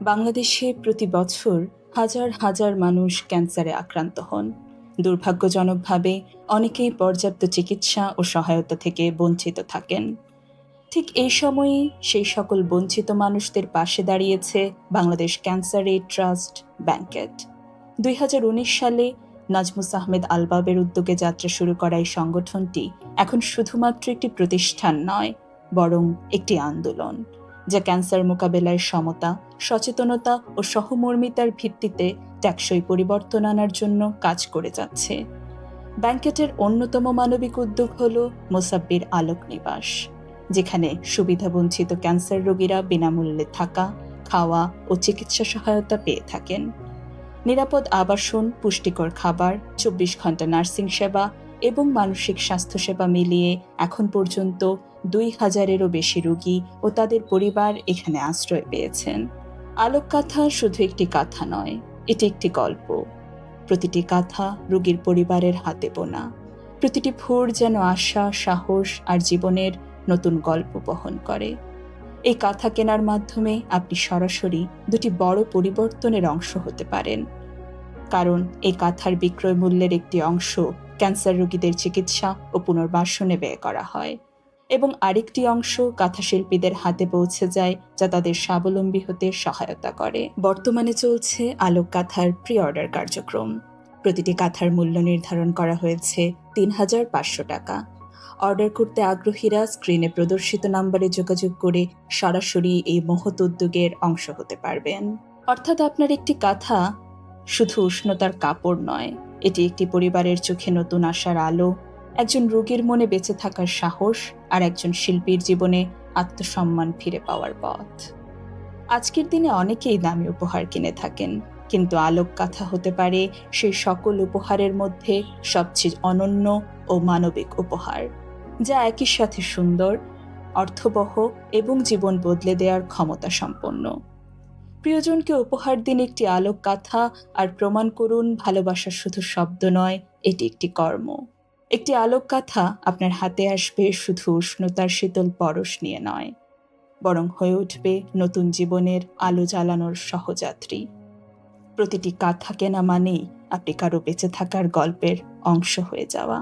বাংলাদেশে প্রতি বছর হাজার হাজার মানুষ ক্যান্সারে আক্রান্ত হন। দুর্ভাগ্যজনকভাবে অনেকেই পর্যাপ্ত চিকিৎসা ও সহায়তা থেকে বঞ্চিত থাকেন। ঠিক এই সময়েই সেই সকল বঞ্চিত মানুষদের পাশে দাঁড়িয়েছে Bangladesh cancer aid trust banquet. দুই হাজার উনিশ সালে নাজমুস আহমেদ আলবাবের উদ্যোগে যাত্রা শুরু করা এই সংগঠনটি এখন শুধুমাত্র একটি প্রতিষ্ঠান নয়, বরং একটি আন্দোলন। যা ক্যান্সার মোকাবেলায় সমতা, সচেতনতা ও সহমর্মিতার ভিত্তিতে টেকসই পরিবর্তন আনার জন্য কাজ করে যাচ্ছে। ব্যাংকেটের অন্যতম মানবিক উদ্যোগ হল মোসাব্বির আলোক নিবাস, যেখানে সুবিধাবঞ্চিত ক্যান্সার রোগীরা বিনামূল্যে থাকা, খাওয়া ও চিকিৎসা সহায়তা পেয়ে থাকেন। নিরাপদ আবাসন, পুষ্টিকর খাবার, চব্বিশ ঘণ্টা নার্সিং সেবা এবং মানসিক স্বাস্থ্যসেবা মিলিয়ে এখন পর্যন্ত দুই হাজারেরও বেশি রোগী ও তাদের পরিবার এখানে আশ্রয় পেয়েছেন। আলোক কাথা শুধু একটি কাথা নয়, এটি একটি গল্প। প্রতিটি কাথা রোগীর পরিবারের হাতে বোনা। প্রতিটি ভোর যেন আশা, সাহস আর জীবনের নতুন গল্প বহন করে। এই কাথা কেনার মাধ্যমে আপনি সরাসরি দুটি বড় পরিবর্তনের অংশ হতে পারেন। কারণ এই কাথার বিক্রয় মূল্যের একটি অংশ ক্যান্সার রোগীদের চিকিৎসা ও পুনর্বাসনে ব্যয় করা হয়। এবং আরেকটি অংশ কাঁথাশিল্পীদের হাতে পৌঁছে যায়, যা তাদের স্বাবলম্বী হতে সহায়তা করে। বর্তমানে চলছে আলোক কাঁথার প্রি অর্ডার কার্যক্রম। প্রতিটি কাঁথার মূল্য নির্ধারণ করা হয়েছে তিন হাজার পাঁচশো টাকা। অর্ডার করতে আগ্রহীরা স্ক্রিনে প্রদর্শিত নাম্বারে যোগাযোগ করে সরাসরি এই মহৎ উদ্যোগের অংশ হতে পারবেন। অর্থাৎ আপনার একটি কাঁথা শুধু উষ্ণতার কাপড় নয়, এটি একটি পরিবারের চোখে নতুন আশার আলো একজন রোগীর মনে বেঁচে থাকার সাহস আর একজন শিল্পীর জীবনে আত্মসম্মান ফিরে পাওয়ার পথ। আজকের দিনে অনেকেই দামি উপহার কিনে থাকেন, কিন্তু আলোক কাথা হতে পারে সেই সকল উপহারের মধ্যে সবচেয়ে অনন্য ও মানবিক উপহার, যা একই সাথে সুন্দর, অর্থবহ এবং জীবন বদলে দেওয়ার ক্ষমতা সম্পন্ন। প্রিয়জনকে উপহার দিন একটি আলোক কাথা আর প্রমাণ করুন ভালোবাসা শুধু শব্দ নয়, এটি একটি কর্ম। একটি আলোক কাঁথা আপনার হাতে আসবে, শুধু উষ্ণতার শীতল পরশ নিয়ে নয়, বরং হয়ে উঠবে নতুন জীবনের আলো জ্বালানোর সহযাত্রী। প্রতিটি কাঁথা কেনা মানেই আপনি কারও বেঁচে থাকার গল্পের অংশ হয়ে যাওয়া।